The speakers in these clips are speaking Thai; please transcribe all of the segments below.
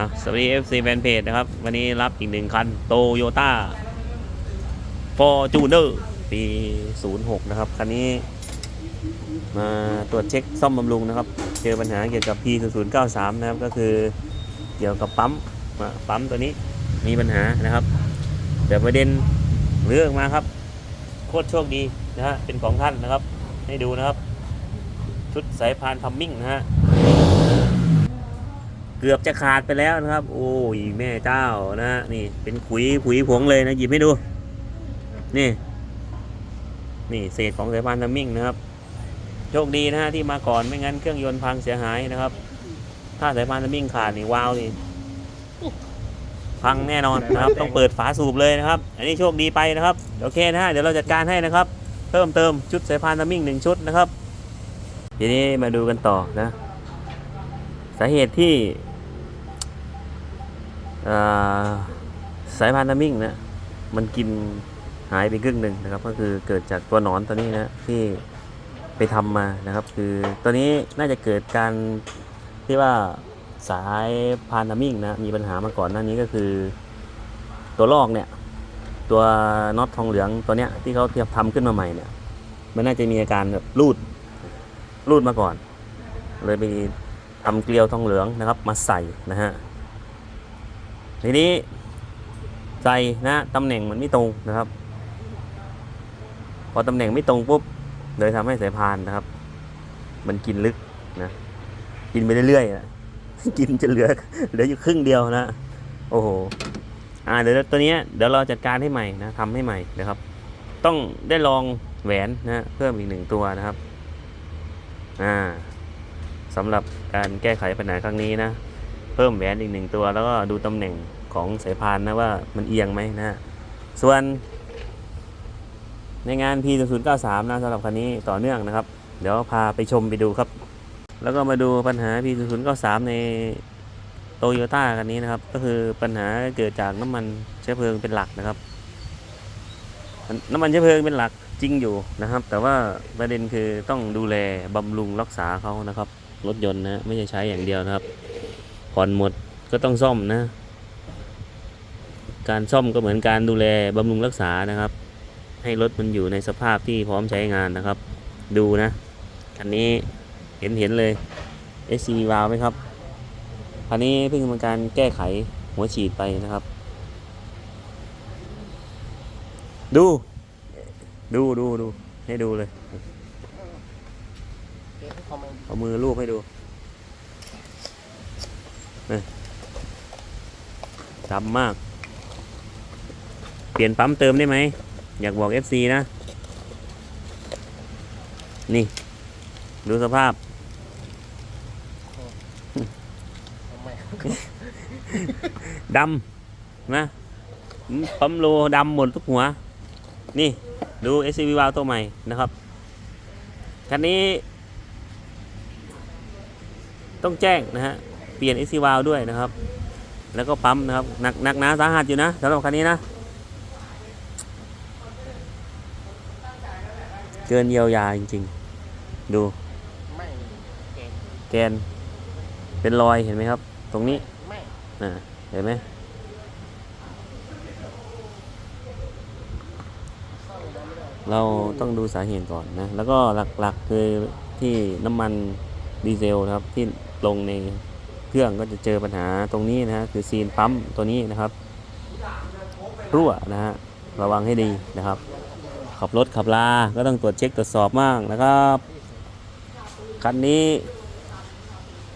อะสวัสดี FC แฟนเพจนะครับ วันนี้รับอีกหนึ่งคันโตโยต้าฟอร์จูเนอร์ปี 06 นะครับ คันนี้มาตรวจเช็คซ่อมบำรุงนะครับ เจอปัญหาเกี่ยวกับ P0093 นะครับ ก็คือเกี่ยวกับปั๊มปั๊มตัวนี้มีปัญหานะครับ แต่ประเด็นเรื่องมาครับ โคตรโชคดีนะฮะเป็นของท่านนะครับ ให้ดูนะครับ ชุดสายพานทัมมิ่งนะฮะ กือบจะขาดไปแล้วนะครับ โอ้ยแม่เจ้านะนี่เป็นขุยขุยผงเลยนะหยิบให้ดู นี่ นี่เศษของสายพานทัมมิ่งนะครับ โชคดีนะฮะที่มาก่อนไม่งั้นเครื่องยนต์พังเสียหายนะครับ ถ้าสายพานทัมมิ่งขาดนี่ว้าวนี่พังแน่นอนนะครับ ต้องเปิดฝาสูบเลยนะครับ อันนี้โชคดีไปนะครับโอเคนะฮะเดี๋ยวเราจัดการให้นะครับ เพิ่มเติมชุดสายพานทัมมิ่งหนึ่งชุดนะครับทีนี้มาดูกันต่อนะ สาเหตุที่ สายพานทัมมิ่งนะมันกินหายไปครึ่งหนึ่งนะครับ ก็คือเกิดจากตัวหนอนตัวนี้นะที่ไปทำมานะครับ คือตัวนี้น่าจะเกิดการที่ว่าสายพานทัมมิ่งนะมีปัญหามาก่อนหน้านี้ก็คือ ตัวลอกเนี่ย ตัวน็อตทองเหลืองตัวเนี้ยที่เขาเทียบทำขึ้นมาใหม่เนี่ย มันน่าจะมีอาการแบบรูดรูดมาก่อน เลยไปทำเกลียวทองเหลืองนะครับ มาใส่นะฮะ ทีนี้ใส่นะตำแหน่งมันไม่ตรงนะครับ พอตำแหน่งไม่ตรงปุ๊บเลยทำให้สายพานนะครับ มันกินลึกนะกินไปเรื่อยๆนะกินจนเหลือเหลืออยู่ครึ่งเดียวนะโอ้โหอ่าเดี๋ยวตัวนี้เดี๋ยวเราจัดการให้ใหม่นะทำให้ใหม่นะครับ ต้องได้ลองแหวนนะเพิ่มอีกหนึ่งตัวนะครับอ่าสำหรับการแก้ไขปัญหาครั้งนี้นะ เพิ่มแหวนอีกหนึ่งตัว แล้วก็ดูตำแหน่ง ของสายพานนะว่ามันเอียงไหมนะ ส่วน ในงาน P0093 นะสำหรับคันนี้ต่อเนื่องนะครับ เดี๋ยวพาไปชมไปดูครับ แล้วก็มาดูปัญหา P0093 ในโตโยต้าคันนี้นะครับ ก็คือปัญหาเกิดจากน้ำมันเชื้อเพลิงเป็นหลักนะครับ น้ำมันเชื้อเพลิงเป็นหลักจริงอยู่นะครับ แต่ว่าประเด็นคือต้องดูแลบำรุงรักษาเขานะครับ รถยนต์นะไม่ใช่ใช้อย่างเดียวนะครับผ่อนหมดก็ต้องซ่อมนะ การซ่อมก็เหมือนการดูแลบำรุงรักษานะครับ ให้รถมันอยู่ในสภาพที่พร้อมใช้งานนะครับ ดูนะคันนี้เห็นเห็นเลย SC วาวไหมครับคันนี้เพิ่งทำการแก้ไขหัวฉีดไปนะครับ ดู ดูดูดูให้ดูเลยเอามือลูบให้ดูดำมาก เปลี่ยนปั๊มเติมได้ไหม อยากบอก FC นะ นี่ ดูสภาพ ดำนะ ปั๊มโลดำหมดทุกหัว นี่ ดู SCV วาลตัวใหม่นะครับ คันนี้ ต้องแจ้งนะฮะ เปลี่ยน SC วาลด้วยนะครับ แล้วก็ปั๊มนะครับ หนักหนักหนาสาหัสอยู่นะสำหรับคันนี้นะ เกินเยียวยาจริงๆ ดู ไม่เก่งแกน เป็นรอยเห็นไหมครับ ตรงนี้ไม่อ่าเห็นไหมเราต้องดูสาเหตุก่อนนะ แล้วก็หลักๆคือที่น้ำมันดีเซลนะครับที่ลงในเครื่องก็จะเจอปัญหาตรงนี้นะฮะคือซีนปั๊มตัวนี้นะครับ รั่วนะฮะระวังให้ดีนะครับ ขับรถขับลา ก็ต้องตรวจเช็คตรวจสอบมากนะครับคันนี้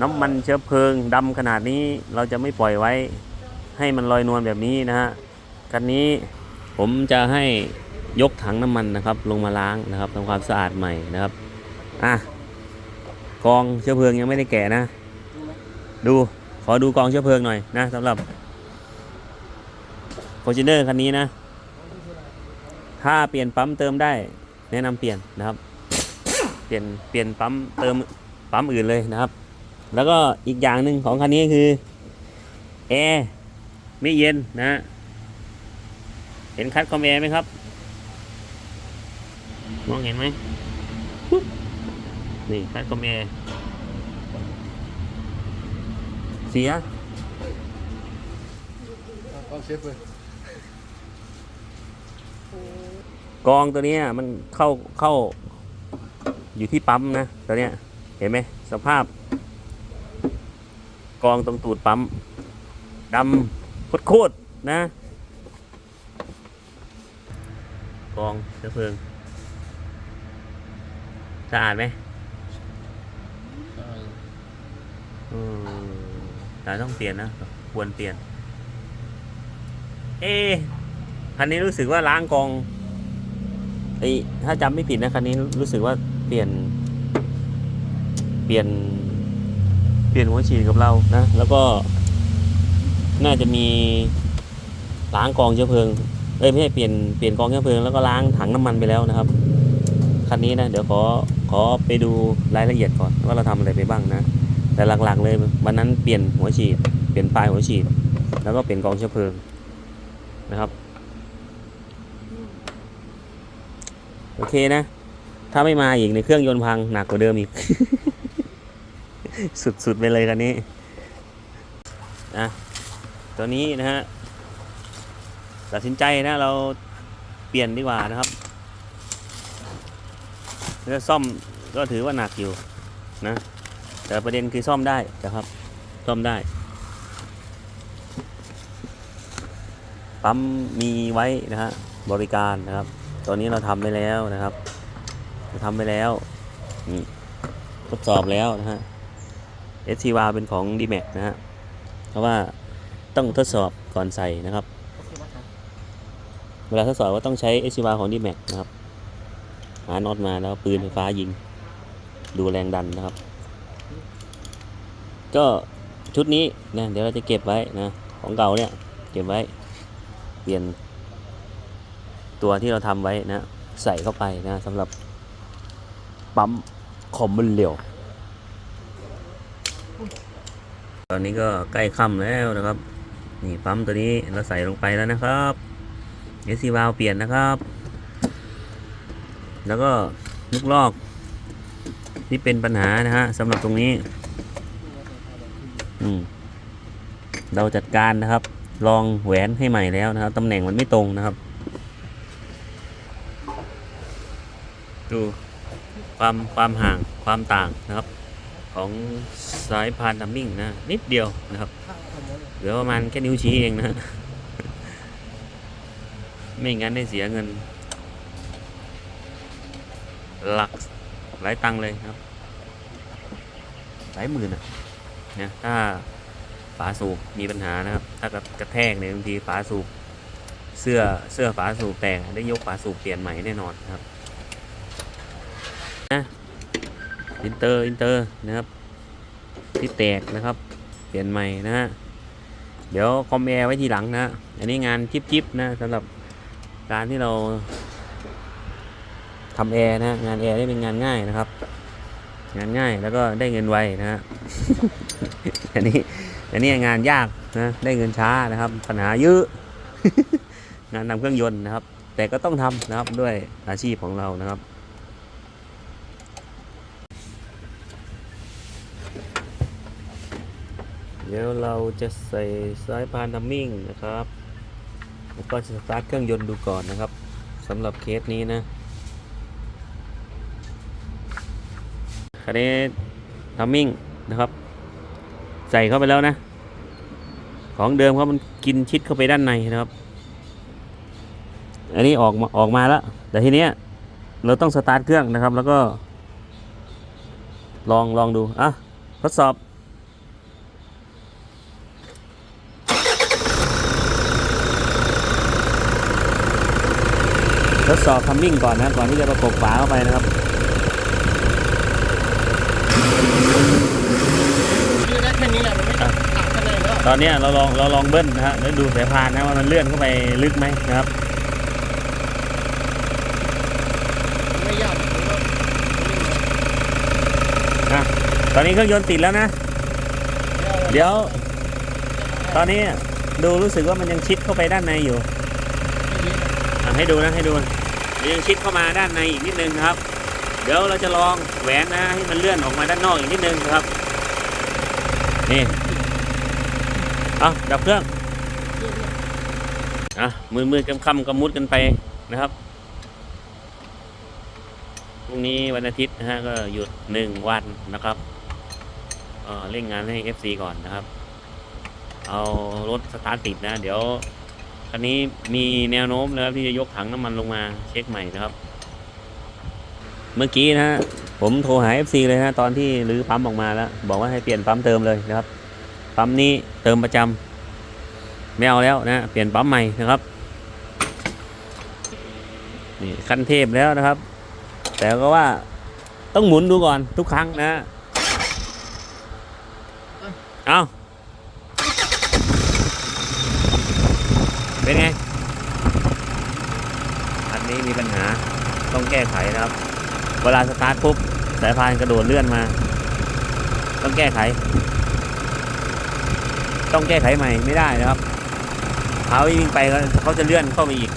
น้ำมันเชื้อเพลิงดำขนาดนี้เราจะไม่ปล่อยไว้ ให้มันลอยนวลแบบนี้นะฮะคันนี้ผมจะให้ยกถังน้ำมันนะครับ ลงมาล้างนะครับทำความสะอาดใหม่นะครับอะกองเชื้อเพลิงยังไม่ได้แกะนะ ดูขอดูกองเชื้อเพลิงหน่อยนะสำหรับ f o r t u n e r คันนี้นะ ถ้าเปลี่ยนปั๊มเติมได้ แนะนำเปลี่ยนนะครับ เปลี่ยนเปลี่ยนปั๊มเติมปั๊มอื่นเลยนะครับ แล้วก็อีกอย่างหนึ่งของคันนี้คือแอร์ไม่เย็นนะเห็นคัดคอมแอร์ไหมครับมองเห็นไหมนี่คัดคอมแอร์เสียเชฟเลย กองตัวนี้มันเข้าเข้าอยู่ที่ปั๊มนะตัวเนี้ยเห็นไหมสภาพ กองตรงตูดปั๊มดำโคตรๆนะ กองเชื้อเพลิงสะอาดไหมแต่ต้องเปลี่ยนนะ ควรเปลี่ยน เอ๊ะคันนี้รู้สึกว่าล้างกอง ไอ้ถ้าจำไม่ผิดนะคันนี้รู้สึกว่าเปลี่ยน เปลี่ยน เปลี่ยนหัวฉีดกับเรานะ แล้วก็น่าจะมีล้างกองเชื้อเพลิง เอ้ยไม่ใช่เปลี่ยนเปลี่ยนกองเชื้อเพลิงแล้วก็ล้างถังน้ำมันไปแล้วนะครับคันนี้นะเดี๋ยวขอขอไปดูรายละเอียดก่อนว่าเราทำอะไรไปบ้างนะ แต่หลักๆเลยวันนั้นเปลี่ยนหัวฉีด เปลี่ยนปลายหัวฉีด แล้วก็เปลี่ยนกองเชื้อเพลิงนะครับ โอเคนะ ถ้าไม่มาอีกในเครื่องยนต์พังหนักกว่าเดิมอีก สุดๆไปเลยคันนี้นะตัวนี้นะฮะตัดสินใจนะเราเปลี่ยนดีกว่านะครับแล้วซ่อมก็ถือว่าหนักอยู่นะ แต่ประเด็นคือซ่อมได้นะครับ ซ่อมได้ ปั๊มมีไว้นะฮะบริการนะครับ ตอนนี้เราทำไปแล้วนะครับเราทำไปแล้วนี่ทดสอบแล้วนะฮะ s อ w เป็นของ d m a x นะฮะ เพราะว่าต้องทดสอบก่อนใส่นะครับ เวลาทดสอบก็ต้องใช้ s อ w ของ d m a x นะครับ หาน็อตมาแล้วปืนไฟฟ้ายิง ดูแรงดันนะครับ ก็ชุดนี้นะเดี๋ยวเราจะเก็บไว้นะ ของเก่าเนี่ย เก็บไว้ เปลี่ยน ตัวที่เราทำไว้นะใส่เข้าไปนะสำหรับปั๊มคอมบุลเลียวตอนนี้ก็ใกล้ค่ำแล้วนะครับ นี่ปั๊มตัวนี้เราใส่ลงไปแล้วนะครับเอซีวาลเปลี่ยนนะครับ แล้วก็ลูกลอกที่เป็นปัญหานะฮะสำหรับตรงนี้ อืมเราจัดการนะครับ ลองแหวนให้ใหม่แล้วนะครับตำแหน่งมันไม่ตรงนะครับ ดูความความห่างความต่างนะครับ ของสายพานดัมมิ่งนะ นิดเดียวนะครับเหลือประมาณแค่นิ้วชี้เองนะ ไม่งั้นได้เสียเงิน หลักหลายตังเลยครับหลายหมื่นอะนะถ้าฝาสูบมีปัญหานะครับ ถ้ากระกระแทกเนี่ยบางทีฝาสูบเสื้อเสื้อฝาสูบแตกได้ยกฝาสูบเปลี่ยนใหม่แน่นอนครับนะ อินเตอร์อินเตอร์นะครับ ที่แตกนะครับ เปลี่ยนใหม่นะฮะเดี๋ยวคอมแอร์ไว้ทีหลังนะอันนี้งานจิบจิบๆนะสำหรับการที่เราทำแอร์นะงานแอร์ได้เป็นงานง่ายนะครับ งานง่ายแล้วก็ได้เงินไวนะฮะอันนี้อันนี้งานยากนะได้เงินช้านะครับ ปัญหาเยอะงานนำเครื่องยนต์นะครับ แต่ก็ต้องทำนะครับด้วยอาชีพของเรานะครับ ดี๋ยวเราจะใส่สายพานทัมมิ่งนะครับ แล้วก็จะสตาร์ทเครื่องยนต์ดูก่อนนะครับสำหรับเคสนี้นะคันนี้ทัมมิ่งนะครับ ใส่เข้าไปแล้วนะ ของเดิมเขามันกินชิดเข้าไปด้านในนะครับ อันนี้ออกมาออกมาแล้ว แต่ทีเนี้ยเราต้องสตาร์ทเครื่องนะครับ แล้วก็ ลองลองดูอะทดสอบ ทดสอบทัมมิ่งก่อนนะก่อนที่จะประกบฝาเข้าไปนะครับยืดได้แค่นี้แหละมันไม่ตัดตัดข้างในแล้วตอนเนี้ยเราลองเราลองเบิ้ลนะฮะแล้วดูสายพานนะว่ามันเลื่อนเข้าไปลึกไหมนะครับไม่ยากหรอกเพราะว่าอะตอนนี้เครื่องยนต์ติดแล้วนะ เดี๋ยว ตอนนี้ดูรู้สึกว่ามันยังชิดเข้าไปด้านในอยู่อะให้ดูนะให้ดู มันยังชิดเข้ามาด้านในอีกนิดนึงนะครับ เดี๋ยวเราจะลองแหวนนะให้มันเลื่อนออกมาด้านนอกอีกนิดนึงนะครับ นี่เอาดับเครื่องอะมือมือๆค่ำก็มุดกันไปนะครับพรุ่งนี้วันอาทิตย์นะฮะก็หยุดหนึ่งวันนะครับเอ่อเร่งงานให้ FC ก่อนนะครับ เอารถสตาร์ทติดนะ เดี๋ยว คันนี้มีแนวโน้มนะครับที่จะยกถังน้ำมันลงมาเช็คใหม่นะครับ เมื่อกี้นะฮะผมโทรหา FC เลยนะตอนที่รื้อปั๊มออกมาแล้ว บอกว่าให้เปลี่ยนปั๊มเติมเลยนะครับ ปั๊มนี้เติมประจำไม่เอาแล้วนะเปลี่ยนปั๊มใหม่นะครับนี่ขั้นเทพแล้วนะครับ แต่ก็ว่าต้องหมุนดูก่อนทุกครั้งนะ เอา เป็นไง อันนี้มีปัญหาต้องแก้ไขนะครับ เวลาสตาร์ทปุ๊บสายพานกระโดดเลื่อนมา ต้องแก้ไข ต้องแก้ไขใหม่ไม่ได้นะครับเท้าวิ่งไปเขาเขาจะเลื่อนเข้าไปอีก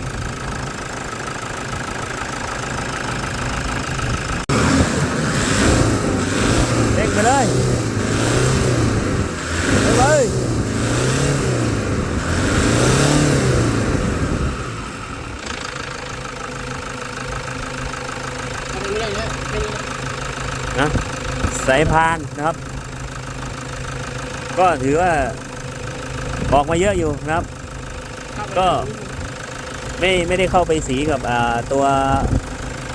เด้งไปเลยเด้งเลย ทำอย่างนี้อย่างเงี้ยเป็น นะสายพานนะครับ ก็ถือว่าออกมาเยอะอยู่นะครับ ก็ไม่ไม่ได้เข้าไปสีกับอ่าตัว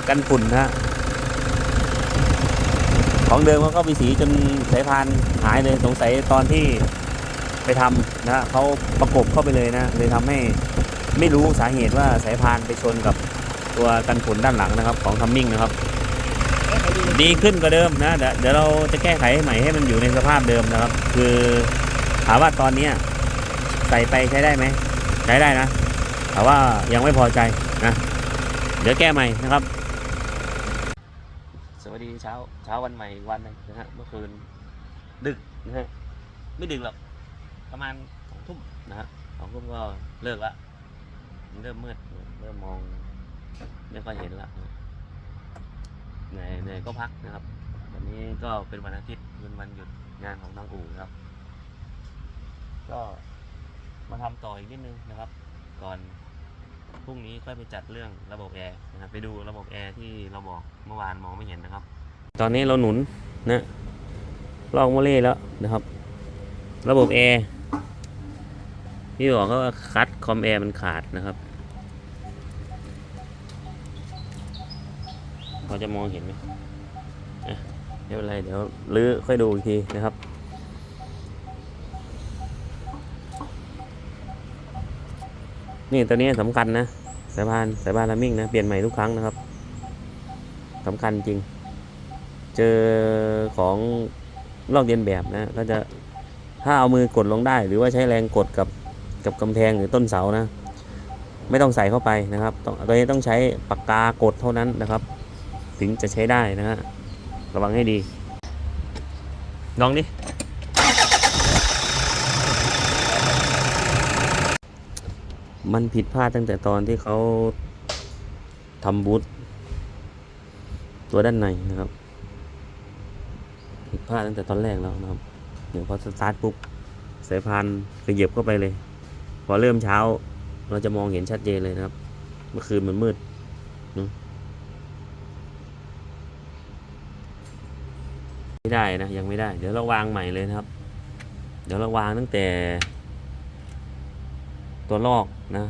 กันฝุ่นนะฮะของเดิมเขาเข้าไปสีจนสายพานหายเลยสงสัยตอนที่ไปทำนะฮะเขาประกบเข้าไปเลยนะเลยทำให้ไม่รู้สาเหตุว่าสายพานไปชนกับตัวกันฝุ่นด้านหลังนะครับ ของทัมมิ่งนะครับ ดีขึ้นกว่าเดิมนะเดี๋ยวเราจะแก้ไขให้ใหม่ให้มันอยู่ในสภาพเดิมนะครับ คือถามว่าตอนนี้ใส่ไปใช้ได้ไหมใช้ได้นะแต่ว่ายังไม่พอใจนะเดี๋ยวแก้ใหม่นะครับ สวัสดีเช้าเช้าวันใหม่วันนึงนะฮะเมื่อคืนดึกนะฮะไม่ดึกหรอกประมาณสองทุ่มนะฮะสองทุ่มก็เลิกละเริ่มมืดเริ่มมองไม่ค่อยเห็นละ เหนื่อยเหนื่อยก็พักนะครับ วันนี้ก็เป็นวันอาทิตย์เป็นวันหยุดงานของทางอู่นะครับ ก็มาทำต่ออีกนิดนึงนะครับ ก่อนพรุ่งนี้ค่อยไปจัดเรื่องระบบแอร์นะครับ ไปดูระบบแอร์ที่เราบอกเมื่อวานมองไม่เห็นนะครับ ตอนนี้เราหนุนนะลอกโมเล่แล้วนะครับ ระบบแอร์ที่บอกเขาว่าคัดคอมแอร์มันขาดนะครับ เราจะมองเห็นไหมอะไม่เป็นไรเดี๋ยวลื้อค่อยดูอีกทีนะครับ นี่ตัวนี้สำคัญนะสายพานสายพานลามิ่งนะเปลี่ยนใหม่ทุกครั้งนะครับสำคัญจริง เจอของลอกเลียนแบบนะก็จะถ้าเอามือกดลงได้ หรือว่าใช้แรงกดกับกับกำแพงหรือต้นเสานะ ไม่ต้องใส่เข้าไปนะครับต้องตัวนี้ต้องใช้ปากกากดเท่านั้นนะครับ ถึงจะใช้ได้นะฮะระวังให้ดีลองดิมันผิดพลาดตั้งแต่ตอนที่เขาทำบูทตัวด้านในนะครับ ผิดพลาดตั้งแต่ตอนแรกแล้วนะครับ เดี๋ยวพอสตาร์ทปุ๊บสายพานขยับเข้าไปเลย พอเริ่มเช้า เราจะมองเห็นชัดเจนเลยนะครับ เมื่อคืนมันมืดเนอะ ไม่ได้นะยังไม่ได้ เดี๋ยวเราวางใหม่เลยนะครับ เดี๋ยวเราวางตั้งแต่ ตัวลอกนะ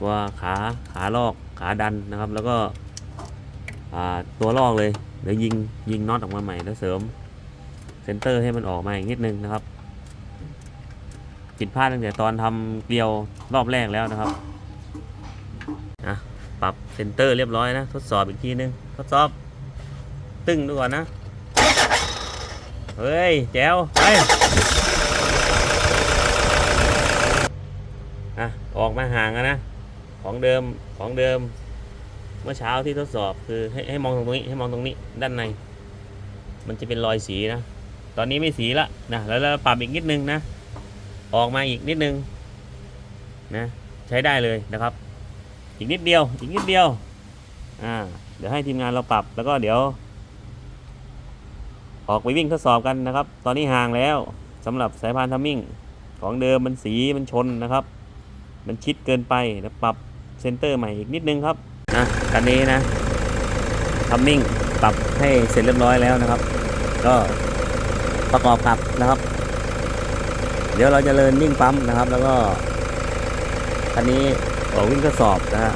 ตัวขาขาลอกขาดันนะครับ แล้วก็ตัวลอกเลยเดี๋ยวยิงยิงน็อตออกมาใหม่แล้วเสริมเซนเตอร์ให้มันออกมาอีกนิดนึงนะครับผิดพลาดตั้งแต่ตอนทำเกลียวรอบแรกแล้วนะครับอะปรับเซนเตอร์เรียบร้อยนะ ทดสอบอีกทีนึง ทดสอบ ตึ้งดูก่อนนะ เฮ้ย แจวไปอะ ออกมาห่างนะ ของเดิม ของเดิม เมื่อเช้าที่ทดสอบคือให้ให้มองตรงนี้ ให้มองตรงนี้ ด้านใน มันจะเป็นรอยสีนะ ตอนนี้ไม่สีละนะ แล้วเราปรับอีกนิดนึงนะ ออกมาอีกนิดนึง นะ ใช้ได้เลยนะครับ อีกนิดเดียว อีกนิดเดียว อ่า เดี๋ยวให้ทีมงานเราปรับ แล้วก็เดี๋ยว ออกไปวิ่งทดสอบกันนะครับ ตอนนี้ห่างแล้วสำหรับสายพานทัมมิ่งของเดิมมันสีมันชนนะครับ มันชิดเกินไปนะปรับเซนเตอร์ใหม่อีกนิดนึงครับนะคันนี้นะทัมมิ่งปรับให้เสร็จเรียบร้อยแล้วนะครับ ก็ประกอบกับนะครับ เดี๋ยวเราจะเลินนิ่งปั๊มนะครับ แล้วก็คันนี้ออกวิ่งทดสอบนะฮะ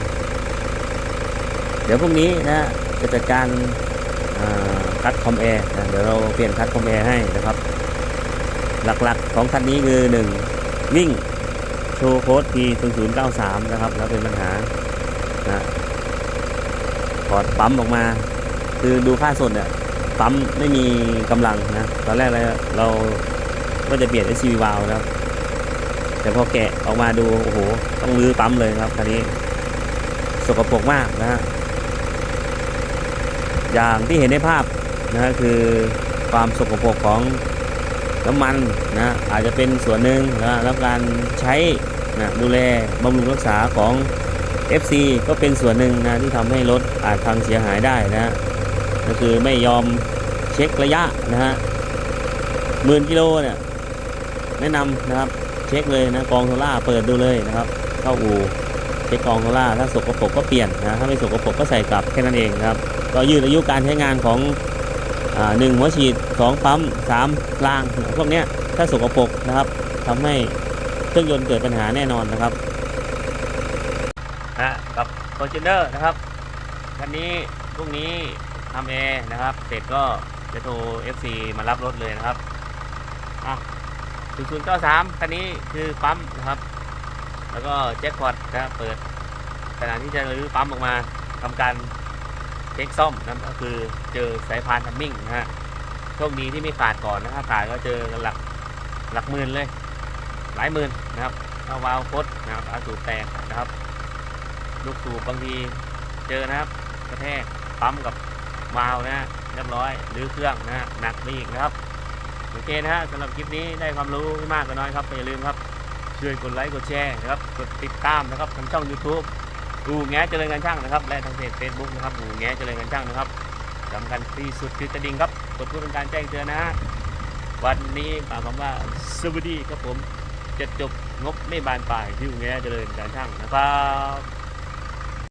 เดี๋ยวพรุ่งนี้นะจะจัดการ คัดคอมแอร์เดี๋ยวเราเปลี่ยนคัดคอมแอร์ให้นะครับ หลักๆของคันนี้คือ 1 วิ่งโชว์โค้ด P 0 0 9 3นะครับ แล้วเป็นปัญหานะถอดปั๊มออกมา คือดูค่าสดเนี่ยปั๊มไม่มีกำลังนะ ตอนแรกเราเราก็จะเปลี่ยน SCV valve นะครับ แต่พอแกะออกมาดู โอ้โห ต้องรื้อปั๊มเลยครับคันนี้ สกปรกมากนะฮะ อย่างที่เห็นในภาพนะฮะคือความสกปรกของน้ำมันนะอาจจะเป็นส่วนหนึ่งนะแล้วการใช้นะดูแลบำรุงรักษาของ FC ก็เป็นส่วนหนึ่งนะที่ทำให้รถอาจพังเสียหายได้นะฮะก็คือไม่ยอมเช็คระยะนะฮะหมื่นกิโลเนี่ยแนะนำนะครับเช็คเลยนะกองโซล่าเปิดดูเลยนะครับเข้าอู่เช็คกองโซล่าถ้าสกปรกก็เปลี่ยนนะถ้าไม่สกปรกก็ใส่กลับแค่นั้นเองครับ ก็ยืดอายุการใช้งานของอหนึ่งหัวฉีดสองปั๊มสามรางพวกนี้ถ้าสกปรกนะครับทำให้เครื่องยนต์เกิดปัญหาแน่นอนนะครับฮะกับ f o r t u n e r นะครับคันนี้พรุ่งนี้ทำแอร์นะครับ เสร็จก็จะโทร FC มารับรถเลยนะครับอะ0093คันนี้คือปั๊มนะครับ แล้วก็แจ็คพอตนะครับเปิดขณะที่จะรื้อปั๊มออกมาทำการ เช็คซ่อมนั่นก็คือเจอสายพานทัมมิ่งนะฮะโชคดีที่ไม่ขาดก่อนนะถ้าขาดก็เจอกันหลักหลักหมื่นเลย หลายหมื่นนะครับถ้าวาล์วคดนะครับอาสูบแตกนะครับ ลูกสูบบางทีเจอนะครับ กระแทกปั๊มกับวาล์วนะฮะเรียบร้อยหรือเครื่องนะฮะหนักไปอีกนะครับโอเคนะฮะสำหรับคลิปนี้ได้ความรู้ไม่มากก็น้อยครับอย่าลืมครับช่วยกดไลค์กดแชร์นะครับกดติดตามนะครับทางช่อง YouTube ดูแง้เจริญการช่างนะครับ และทางเพจเฟซบุ๊กนะครับดูแง้เจริญการช่างนะครับสำคัญที่สุดคือกระดิ่งครับกดเพื่อเป็นการแจ้งเตือนนะฮะวันนี้ฝากคำว่าสวัสดีครับผมจะจบงบไม่บานปลายที่ดูแง้เจริญการช่างนะครับ